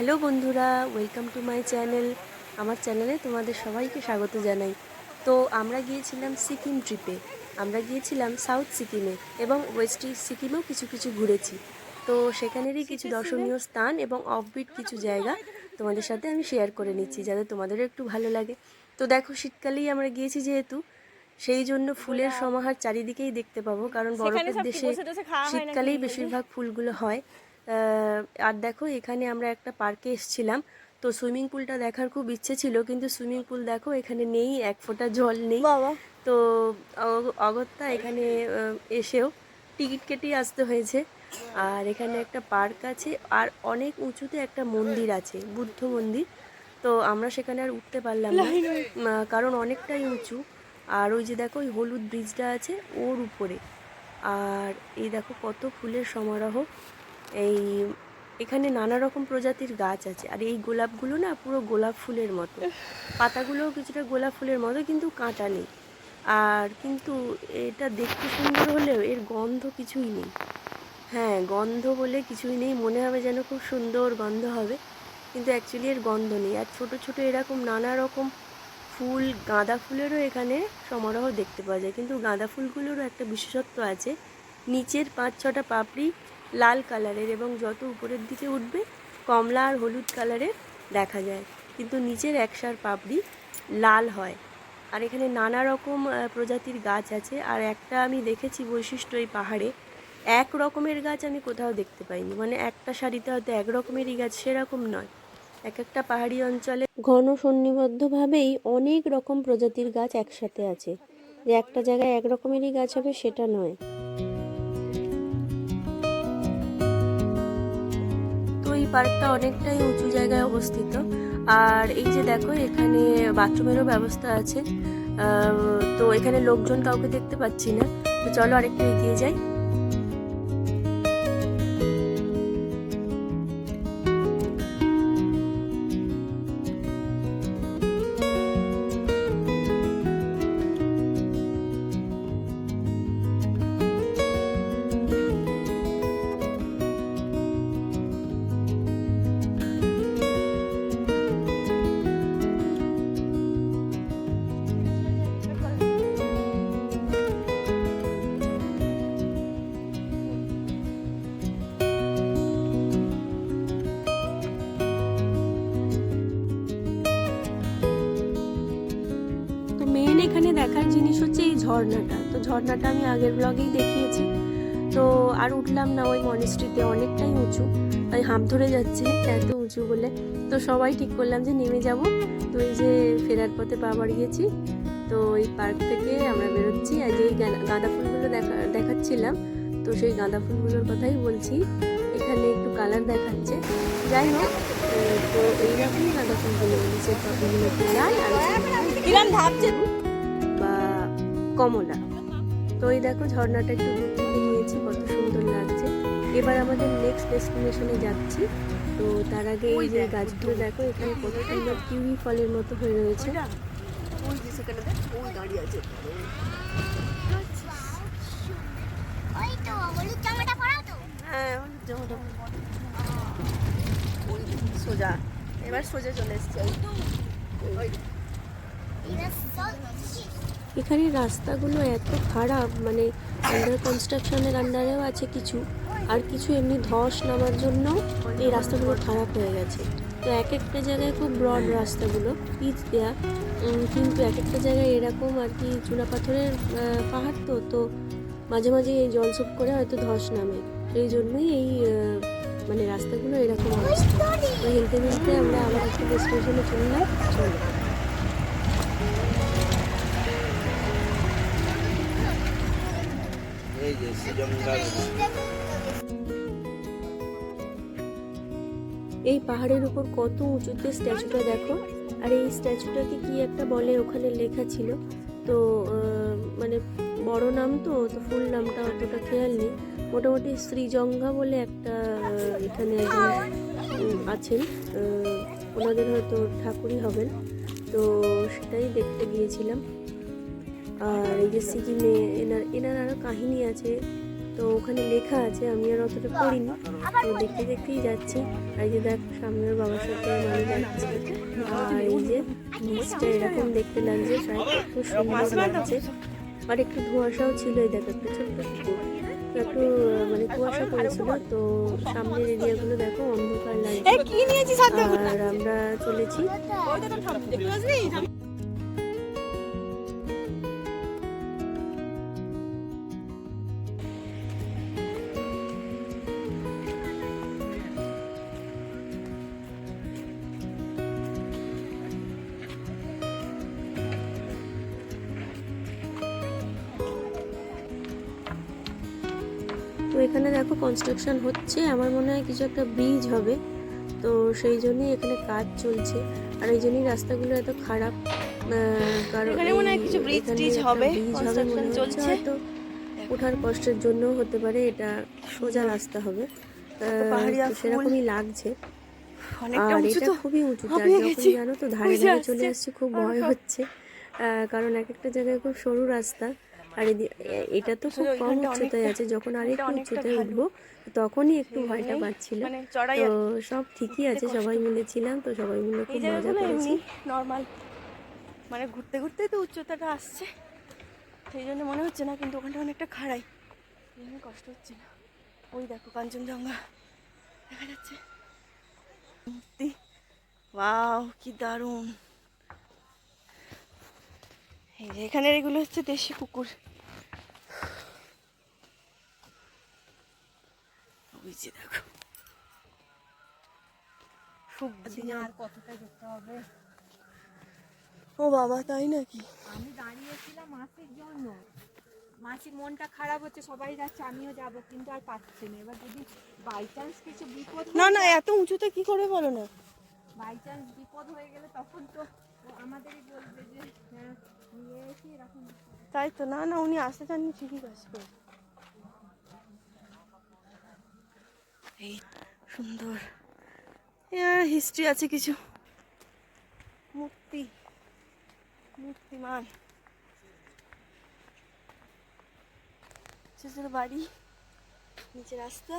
Hello বন্ধুরা welcome to my channel আমার চ্যানেলে তোমাদের সবাইকে স্বাগত জানাই। তো আমরা গিয়েছিলাম সিকিম ট্রিপে আমরা গিয়েছিলাম সাউথ সিকিমে এবং ওয়েস্ট সিকিমেও কিছু কিছু ঘুরেছি। তো সেখানেরই কিছু দর্শনীয় স্থান এবং অফবিট কিছু জায়গা তোমাদের সাথে আমি শেয়ার করে নিচ্ছি যাতে তোমাদেরও একটু ভালো লাগে। তো দেখো শীতকালেই আমরা গিয়েছি যেহেতু সেই জন্য ফুলের সমাহার চারিদিকেই দেখতে পাবো। কারণ বরফের দেশে শীতকালেই বেশিরভাগ ফুলগুলো হয়। আর দেখো এখানে আমরা একটা পার্কে এসেছিলাম। তো সুইমিং পুলটা দেখার খুব ইচ্ছে ছিল কিন্তু সুইমিং পুল দেখো এখানে নেই এক ফোঁটা জল নেই। তো অগ- অগত্যা এখানে এসেও টিকিট কেটেই আসতে হয়েছে। আর এখানে একটা পার্ক আছে আর অনেক উঁচুতে একটা মন্দির আছে বুদ্ধ মন্দির। তো আমরা সেখানে আর উঠতে পারলাম না কারণ অনেকটাই উঁচু। আর ওই যে দেখো ওই হলুদ ব্রিজটা আছে ওর উপরে। আর এই দেখো কত ফুলের সমারোহ। এই, এখানে নানা রকম প্রজাতির গাছ আছে। আর এই গোলাপগুলো না পুরো গোলাপ ফুলের মতো। পাতাগুলোও কিছুটা গোলাপ ফুলের মতো, কিন্তু কাঁটা নেই। আর কিন্তু এটা দেখতে সুন্দর হলেও এর গন্ধ কিছুই নেই। হ্যাঁ গন্ধ বলে কিছুই নেই। মনে হবে যেন খুব সুন্দর গন্ধ হবে, কিন্তু অ্যাকচুয়ালি এর গন্ধ নেই। আর ছোট ছোট এরকম নানা রকম ফুল, গাঁদা ফুলেরও এখানে সমারোহ দেখতে পাওয়া যায়। কিন্তু গাঁদা ফুলগুলোরও একটা বিশেষত্ব আছে। নিচের পাঁচ ছটা পাপড়ি লাল কালারের এবং যত উপরের দিকে উঠবে, কমলা আর হলুদ কালারের দেখা যায়। কিন্তু নিচের একসার পাপড়ি লাল হয়। আর এখানে নানা রকম প্রজাতির গাছ আছে। আর একটা আমি দেখেছি বৈশিষ্ট্য এই পাহাড়ে, এক রকমের গাছ আমি কোথাও দেখতে পাইনি। মানে একটা সারিতে হয়তো এক রকমেরই গাছ, সেরকম নয়। এক একটা পাহাড়ি অঞ্চলে ঘন সন্নিবদ্ধভাবেই অনেক রকম প্রজাতির গাছ একসাথে আছে। যে একটা জায়গায় এক রকমেরই গাছ হবে, সেটা নয়। পার্কটা অনেকটাই উঁচু জায়গায় অবস্থিত। আর এই যে দেখো, এখানে বাথরুমেরও ব্যবস্থা আছে। তো এখানে লোকজন কাউকে দেখতে পাচ্ছি না। তো চলো আরেকটু এগিয়ে যাই। ঝর্ণাটা। তো ঝর্ণাটা আমি আগের ব্লগেই দেখিয়েছি। তো আর উঠলাম না, ওই মনিস্ট্রিতে অনেকটাই উঁচু। তাই হাঁপ ধরে যাচ্ছে, এত উঁচু বলে। তো সবাই ঠিক করলাম যে নেমে যাব। তো এই যে ফেরার পথে পা বাড়িয়েছি। তো এই পার্ক থেকে আমরা বেরোচ্ছি। আর যে গাঁদা- ফুলগুলো দেখা, দেখাচ্ছিলাম, তো সেই গাঁদা ফুলগুলোর কথাই বলছি। এখানে একটু কালার দেখাচ্ছে। যাই হোক তো এইরকমই গাঁদা ফুলগুলো একটু লাল আর কমলা তো এই দেখো ঝর্ণাটা একটু দূর নিয়েছি কত সুন্দর লাগছে। এবার আমাদের নেক্সট ডেস্টিনেশনে যাচ্ছি। তো তার আগে এই যে গাছগুলো দেখো এখানে কত সুন্দর কিউই ফলের মতো হয়ে রয়েছে। হ্যাঁ ওই সোজা। এবার সোজা চলে এসছে। এখানে রাস্তাগুলো এত খারাপ মানে আন্ডার কনস্ট্রাকশনের আন্ডারেও আছে কিছু। আর কিছু এমনি ধস নামার জন্য এই রাস্তাগুলো খারাপ হয়ে গেছে। তো এক একটা জায়গায় খুব ব্রড রাস্তাগুলো, পিচ দেয়া। কিন্তু এক একটা জায়গায় এরকম আর কি চুনা পাথরের পাহাড় তো তো মাঝে মাঝে এই জল সুপ করে হয়তো ধস নামে। সেই জন্যই এই মানে রাস্তাগুলো এরকম অবস্থা। তো হেলতে হেলতে আমরা আবার একটা ডেস্টিনেশনে চললাম চলো। এই যে শ্রীজঙ্গার এই পাহাড়ের উপর কত উঁচুতে স্ট্যাচুটা দেখো। আর এই স্ট্যাচুটাকে কি একটা বলে? ওখানে লেখা ছিল। তো মানে বড় নাম তো তো ফুল নামটা অতটা খেয়াল নেই। মোটামুটি শ্রীজঙ্ঘা বলে একটা এখানে আছেন। ওনাদের হয়তো ঠাকুরই হবেন। তো সেটাই দেখতে গিয়েছিলাম। আর এই যে সিকিমে এনার এনার আরও কাহিনী আছে তো ওখানে লেখা আছে আমি আর অতটা পড়িনি তো দেখতে দেখতেই যাচ্ছি। আর এই যে দেখ সামনের বাবার সাথে মানে যাচ্ছে। আর এই যে নিচটা এরকম দেখতে লাগছে প্রায় খুব সুন্দর লাগছে। আর একটু ধোঁয়াশাও ছিল এই দেখো একটা ছোট্ট একটু মানে কুয়াশা পড়েছিল তো সামনের এরিয়াগুলো দেখো অন্ধকার লাগছে। হাতে আর আমরা চলেছি। কনস্ট্রাকশন হচ্ছে আমার মনে হয় কিছু একটা ব্রিজ হবে। তো সেই জন্যই এখানে কাজ চলছে। আর এই জন্যই রাস্তাগুলো এত খারাপ কারণ কিছু হবে, চলছে। ওঠার কষ্টের জন্য হতে পারে এটা সোজা রাস্তা হবে। সেরকমই লাগছে। আর উঁচু এটা খুবই যখন জানো তো ধারে ধারে চলে আসছে। আসছে খুব ভয় হচ্ছে। কারণ এক একটা জায়গায় খুব সরু রাস্তা। আর এটা তো খুব কম উচ্চতায় আছে। যখন আর একটু উচ্চতায়। উঠবো তখনই একটু ভয়টা পাচ্ছিল। মানে তো সব ঠিকই আছে সবাই মিলে ছিলাম তো সবাই মিলে খুব মজা করেছি। নর্মাল মানে ঘুরতে ঘুরতে তো উচ্চতাটা আসছে সেই জন্য মনে হচ্ছে না কিন্তু ওখানটা অনেকটা খাড়াই। কষ্ট হচ্ছে না। ওই দেখো কাঞ্চনজঙ্ঘা দেখা যাচ্ছে। মূর্তি। ওয়াও কি দারুণ। এই যে এখানের এগুলো হচ্ছে দেশি কুকুর। ওই দেখো সবজি আর কতটা যেতে হবে। ও বাবা তাই নাকি? আমি দাঁড়িয়েছিলাম মাসির জন্য। মাসির মনটা খারাপ হচ্ছে সবাই যাচ্ছে আমিও যাব কিন্তু আর পাচ্ছি না। এবার যদি বাই চান্স কিছু বিপদ না না এত উঁচুতে কি করে বলো না? বাই চান্স বিপদ হয়ে গেলে তখন তো আমাদেরই বলবে যে হ্যাঁ নিয়ে এসে এরকম তাই তো না না উনি আসতে চাননি ঠিকই কাজ করে এই সুন্দর। আর হিস্ট্রি আছে কিছু। মূর্তি মূর্তিমান ছোট বাড়ি। নিচে রাস্তা।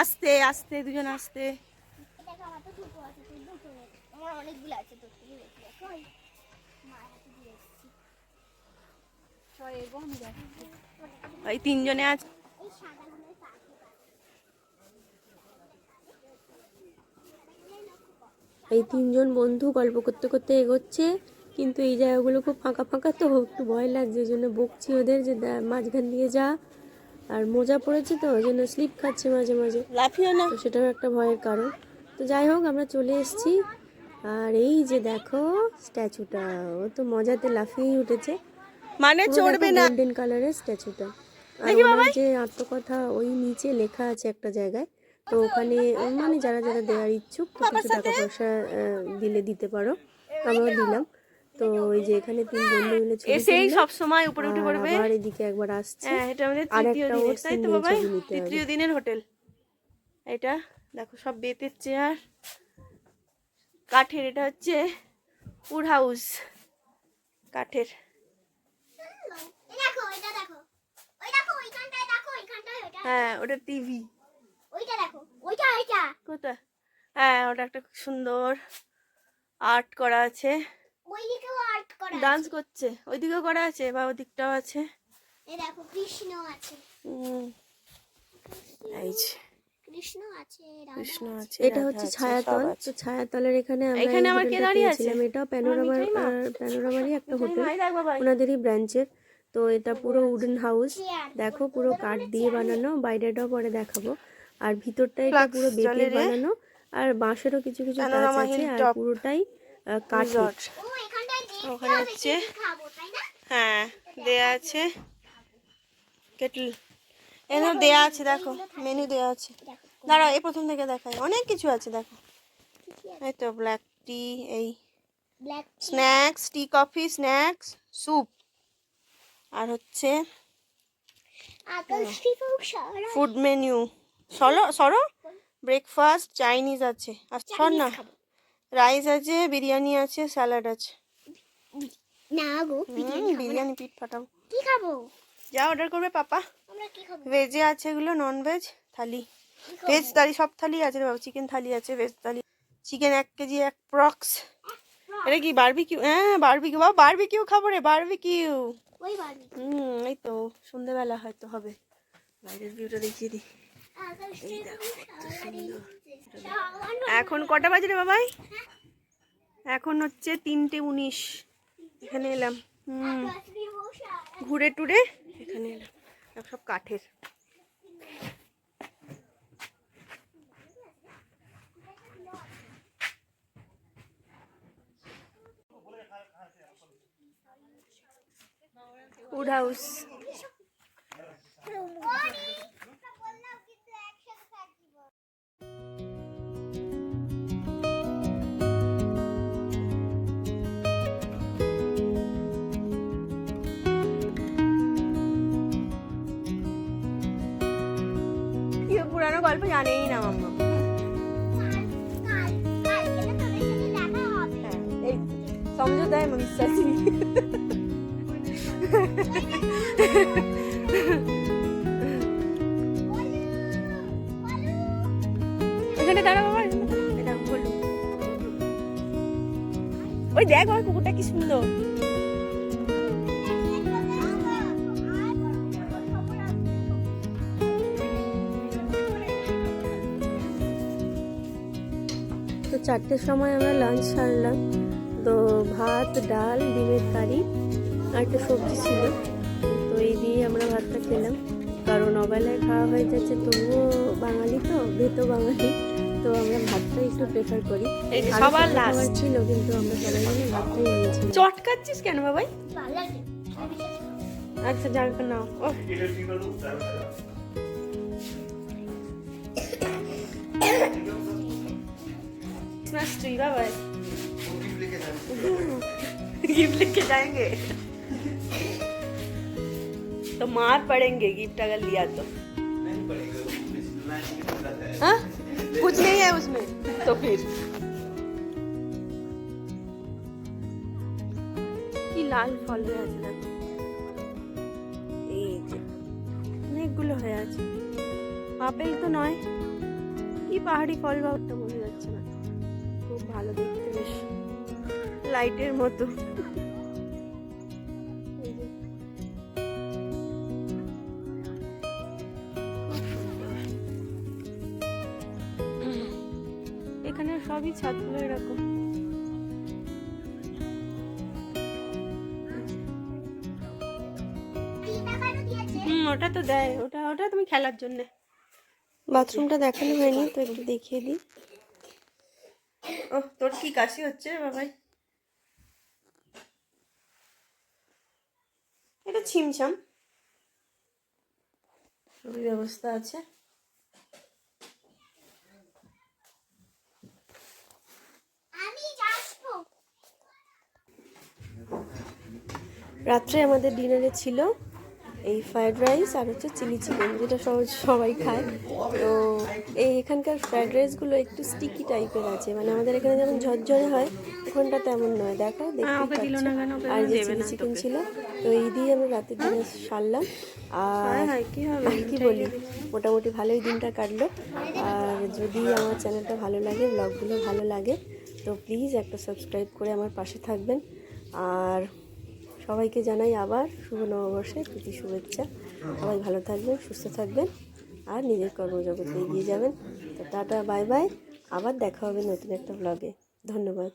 আস্তে আস্তে, দুজন আস্তে দেখো আমার তো দুটো আছে তুই দুটো নে। আমার অনেকগুলো আছে তোর থেকে বেশি দেখো। ওই মায়ের হাতে দিয়ে এসেছি ওই তিনজনে আছে। এই তিনজন বন্ধু গল্প করতে করতে এগোচ্ছে কিন্তু এই জায়গাগুলো খুব ফাঁকা ফাঁকা তো একটু ভয় লাগছে ওই জন্য বকছি ওদের যে মাঝখান দিয়ে যা। আর মোজা পড়েছে তো ওই জন্য স্লিপ খাচ্ছে মাঝে মাঝে। লাফিও না। সেটাও একটা ভয়ের কারণ। তো যাই হোক আমরা চলে এসেছি। আর এই যে দেখো স্ট্যাচুটা ও তো মজাতে লাফিয়েই উঠেছে। মানে চড়বে না। গোল্ডেন কালারের স্ট্যাচুটা। আর ওনার যে আত্মকথা ওই নিচে লেখা আছে একটা জায়গায়। তো ওখানে মানে যারা যারা দেওয়ার ইচ্ছুক তো কিছু টাকা পয়সা দিলে দিতে পারো। আমরাও দিলাম। তো ওই যে এখানে তিন বন্ধু মিলে ছবি এসেই। সব সময় উপরে উঠে আর পড়বে। আবার এদিকে একবার আসছে। হ্যাঁ এটা আমাদের তৃতীয় দিনের তাই তো হবে। তৃতীয় দিনের হোটেল। এটা দেখো সব বেতের চেয়ার। কাঠের এটা হচ্ছে উড হাউস কাঠের। হ্যাঁ ওটা টিভি ওইটা দেখো ওইটা ওইটা। কোথায় হ্যাঁ ওটা একটা সুন্দর আর্ট করা আছে। আর্ট ডান্স করছে ওইদিকেও করা আছে বা ওদিকটাও আছে। দেখো কৃষ্ণ আছে। এই যে। কৃষ্ণ আছে রাধা কৃষ্ণ আছে। এটা হচ্ছে ছায়াতল। তো ছায়াতলের এখানে আমরা এখানে আবার কে দাঁড়িয়ে আছে? এটাও প্যানোরামার প্যানোরামারই একটা হোটেল। ওনাদেরই ব্রাঞ্চের। তো এটা পুরো উডেন হাউস দেখো পুরো কাঠ দিয়ে বানানো বাইরেটাও পরে দেখাবো। আর ভিতরটা এটা পুরো বেতের বানানো। আর বাঁশেরও কিছু কিছু কাজ আছে আর পুরোটাই দেখতে ওখানে হচ্ছে কি খাব তাই না? হ্যাঁ দেয়া আছে। কেটল। এখানে দেয়া আছে দেখো। মেনু দেয়া আছে। দেখো। দাঁড়াও এই প্রথম থেকে দেখাই। অনেক কিছু আছে দেখো। এই তো ব্ল্যাক টি এই black snacks tea coffee snacks soup আর হচ্ছে সারা। ফুড মেনু সরো সরো। ব্রেকফাস্ট চাইনিজ আছে। আর শোন না। রাইস আছে বিরিয়ানি আছে স্যালাড আছে। না গো বিরিয়ানি পিঠ ফাটাবো। কি খাব? যা অর্ডার করবে পাপা। আমরা কি খাব? ভেজে আছে এগুলো নন ভেজ থালি। ভেজ থালি সব থালি আছে রে বাবা। চিকেন থালি আছে ভেজ থালি। চিকেন এক কেজি এক প্রক্স এটা কি বারবিকিউ হ্যাঁ বারবিকিউ বাবা বারবিকিউ খাব রে বারবিকিউ হুম এই তো সন্ধ্যেবেলা হয়তো হবে। বাইরের ভিউটা দেখিয়ে দিই। এখন কটা বাজে রে বাবাই? এখন হচ্ছে তিনটে উনিশ। এখানে এলাম। হুম। ঘুরে টুরে এখানে এলাম। সব কাঠের। উড হাউস পুরানো গল্প জানেই না মাম্মা হ্যাঁ এই সমঝোতা এখানে দেখো, বললুম। ওই দেখ কুকুরটা কি সুন্দর। তো চারটের সময় আমরা লাঞ্চ সারলাম। তো ভাত ডাল ডিমের কারি। একটা সবজি ছিল। তো এই দিয়ে আমরা ভাতটা খেলাম। কারণ অবেলায় খাওয়া হয়ে যাচ্ছে তবুও বাঙালি তো ভেতো বাঙালি। তো আমরা ভাতটা একটু প্রেফার করি। সবার লাস্ট ছিল কিন্তু আমরা সবাই মিলে ভাতটাই নিয়েছি চটকাচ্ছিস কেন বাবাই? আচ্ছা জানবে না বাবাই। গিফট লিখে যাएंगे तो मार पड़ेंगे गिफ्ट अगर लिया तो हाँ कुछ नहीं है उसमें तो फिर কি লাল ফল হয়ে আছে দেখো এই যে অনেকগুলো হয়ে আছে আপেল তো নয় কি পাহাড়ি ফল বাবাটা বোঝা যাচ্ছে না খুব ভালো দেখতে বেশ লাইটের মতো সবই ছাদগুলো এরকম। হুম ওটা তো দেয় ওটা ওটা তুমি খেলার জন্য। বাথরুমটা দেখানো হয়নি তো একটু দেখিয়ে দিই। ও তোর কি কাশি হচ্ছে বাবাই? এটা ছিমছাম। সবই ব্যবস্থা আছে। রাত্রে আমাদের ডিনারে ছিল এই ফ্রায়েড রাইস আর হচ্ছে চিলি চিকেন যেটা সহজ সবাই খায়। তো এই এখানকার ফ্রায়েড রাইসগুলো একটু স্টিকি টাইপের আছে। মানে আমাদের এখানে যেমন ঝরঝরে হয় ওখানটা তেমন নয়। দেখো দেখতে আর যে চিলি চিকেন ছিল তো এই দিয়ে আমরা রাতের ডিনার সারলাম। আর কি হবে? আর কি বলি? মোটামুটি ভালোই দিনটা কাটলো। আর যদি আমার চ্যানেলটা ভালো লাগে ব্লগগুলো ভালো লাগে তো প্লিজ একটা সাবস্ক্রাইব করে আমার পাশে থাকবেন। আর সবাইকে জানাই আবার শুভ নববর্ষে প্রীতি শুভেচ্ছা। সবাই ভালো থাকবেন, সুস্থ থাকবেন আর নিজের কর্মজগতে এগিয়ে যাবেন। তো টাটা, বাই বাই। আবার দেখা হবে নতুন একটা ব্লগে ধন্যবাদ।